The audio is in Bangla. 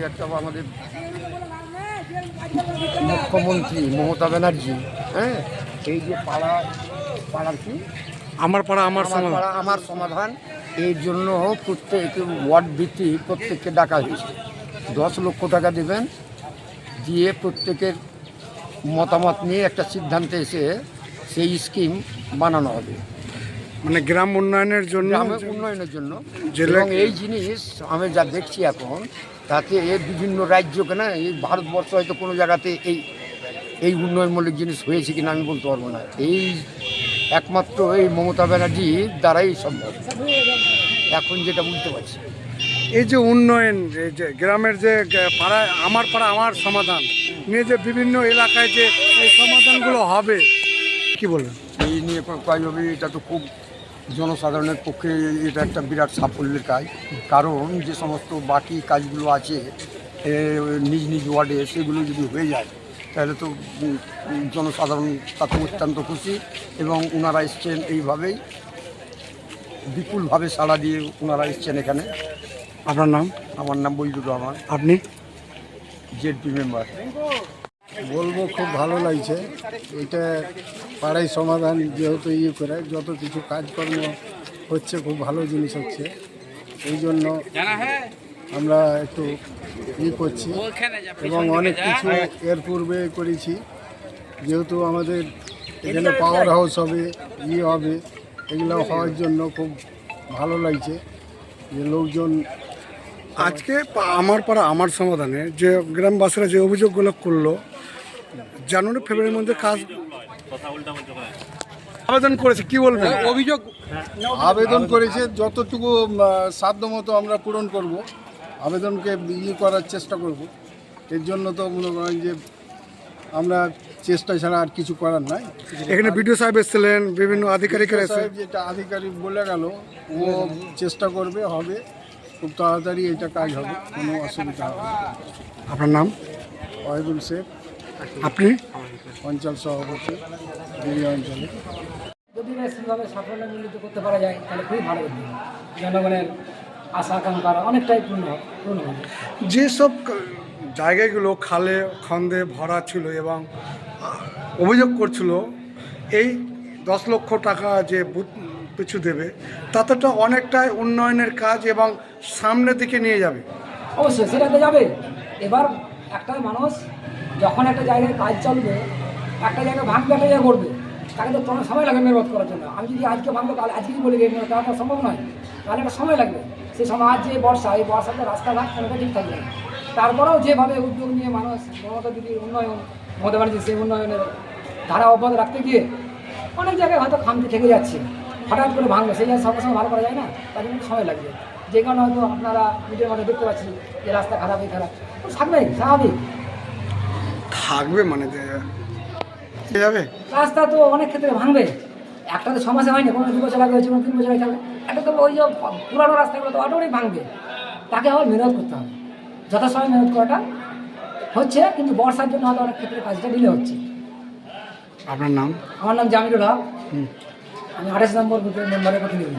আজকে একটা আমাদের মুখ্যমন্ত্রী মমতা ব্যানার্জি হ্যাঁ? এই যে পাড়া পাড়ার কি? আমার পাড়া আমার পাড়া আমার সমাধান। এর জন্য প্রত্যেক ওয়ার্ড ভিত্তিক প্রত্যেককে ডাকা হয়েছে। দশ লক্ষ টাকা দেবেন দিয়ে প্রত্যেকের মতামত নিয়ে একটা সিদ্ধান্তে এসে সেই স্কিম বানানো হবে। মানে গ্রাম উন্নয়নের জন্য উন্নয়নের জন্য। এবং এই জিনিস আমি যা দেখছি এখন তাতে এর বিভিন্ন রাজ্যকে না এই ভারতবর্ষ হয়তো কোনো জায়গাতে এই এই উন্নয়নমূলক জিনিস হয়েছে কিনা আমি বলতে পারব না। এই একমাত্র এই মমতা ব্যানার্জির দ্বারাই সম্ভব। এখন যেটা বুঝতে পারছি। এই যে উন্নয়ন এই যে গ্রামের যে পাড়ায় আমার পাড়া আমার সমাধান নিয়ে যে বিভিন্ন এলাকায় যে এই সমাধানগুলো হবে কি বলবেন? এই নিয়ে হবে এটা তো খুব জনসাধারণের পক্ষে এটা একটা বিরাট সাফল্যের কাজ। কারণ যে সমস্ত বাকি কাজগুলো আছে নিজ নিজ ওয়ার্ডে সেগুলো যদি হয়ে যায় তাহলে তো জনসাধারণ তাতে অত্যন্ত খুশি এবং ওনারা এসছেন এইভাবেই বিপুলভাবে সাড়া দিয়ে ওনারা এসছেন এখানে। আপনার নাম? আমার নাম বৈদুর রহমান। আপনি? ZP member. বলব খুব ভালো লাগছে। এটা পাড়াই সমাধান যেহেতু ইয়ে করে, যত কিছু কাজকর্ম হচ্ছে খুব ভালো জিনিস হচ্ছে। এই জন্য আমরা একটু ই করছি এবং অনেক কিছু এর পূর্বে করেছি। যেহেতু আমাদের এখানে পাওয়ার হাউস হবে, ই হবে, এগুলো হওয়ার জন্য খুব ভালো লাগছে। যে লোকজন আজকে আমার পাড়া আমার সমাধানে যে গ্রামবাসীরা যে অভিযোগগুলো করল জানুয়ারি ফেব্রুয়ারির মধ্যে কাজ আবেদন করেছে কি বলবেন? অভিযোগ আবেদন করেছে যতটুকু সাধ্য মতো আমরা পূরণ করব আবেদনকে ইয়ে করার চেষ্টা করব। এর জন্য তো মনে করেন যে আমরা চেষ্টা ছাড়া আর কিছু করার নাই। এখানে বিডিও সাহেব এসেছিলেন বিভিন্ন আধিকারিকেরা যেটা আধিকারিক বলে গেল ও চেষ্টা করবে হবে। খুব তাড়াতাড়ি এটা কাজ হবে কোনো অসুবিধা হবে আপনার নাম? ওয়াহিদুল শেখ। আপনি? অঞ্চল সভাপতি দিল্লি অঞ্চলে। যদি না সেভাবে সাফল্য মিলিত করতে পারা যায় তাহলে খুবই ভালো হতো জনগণের আশা আকাঙ্ক্ষার অনেকটাই পূর্ণ পূর্ণ হবে। যেসব জায়গাগুলো খালে খন্দে ভরা ছিল এবং অভিযোগ করছিল এই দশ লক্ষ টাকা যে বুথ পিছু দেবে তাতে তো অনেকটাই উন্নয়নের কাজ এবং সামনের দিকে নিয়ে যাবে। অবশ্যই, সেটাতে যাবে। এবার একটা মানুষ যখন একটা জায়গায় কাজ চলবে, একটা জায়গায় ভাঙবে একটা জায়গায় করবে, তাকে তো তোমার সময় লাগবে মেরামত করার জন্য। আমি যদি আজকে ভাঙবো তাহলে আজকে বলে গিয়ে তাহলে তো সম্ভব নয়। তাহলে একটা সময় লাগবে। সেই সময় আজ যে বর্ষা, এই বর্ষাতে রাস্তাঘাট কোনোটা ঠিক থাকবে তারপরেও যেভাবে উদ্যোগ নিয়ে মানুষ মমতা দিদির উন্নয়ন, মমতা ব্যানার্জি সেই উন্নয়নের ধারা অব্যাহত রাখতে গিয়ে অনেক জায়গায় হয়তো খামতি থেকে যাচ্ছে। হঠাৎ করে ভাঙবে সেই জন্য সঙ্গে সঙ্গে ভালো করা যায় না? তার জন্য সময় লাগবে। যে কারণে হয়তো আপনারা ভিডিওর মধ্যে দেখতে পাচ্ছি যে রাস্তা খারাপ এই খারাপ। তো থাকবেই স্বাভাবিক। থাকবে মানে যাবে রাস্তা তো অনেক ক্ষেত্রে ভাঙবে। একটা তো সমস্যা হয়নি কোনো দু বছর আগে হয়েছে কোনো তিন বছর আগে থাকবে। একটা তো ওই যে পুরানো রাস্তাগুলো তো অটোমেটিক ভাঙবে। তাকে আবার মেহনত করতে হবে। যথাসময় মেহনত করাটা হচ্ছে কিন্তু বর্ষার জন্য হয়তো অনেক ক্ষেত্রে কাজটা ডিলে হচ্ছে। আপনার নাম? আমার নাম জামিরুল হক। আমি আঠাশ নম্বর বুথের মেম্বারের প্রতিনিধি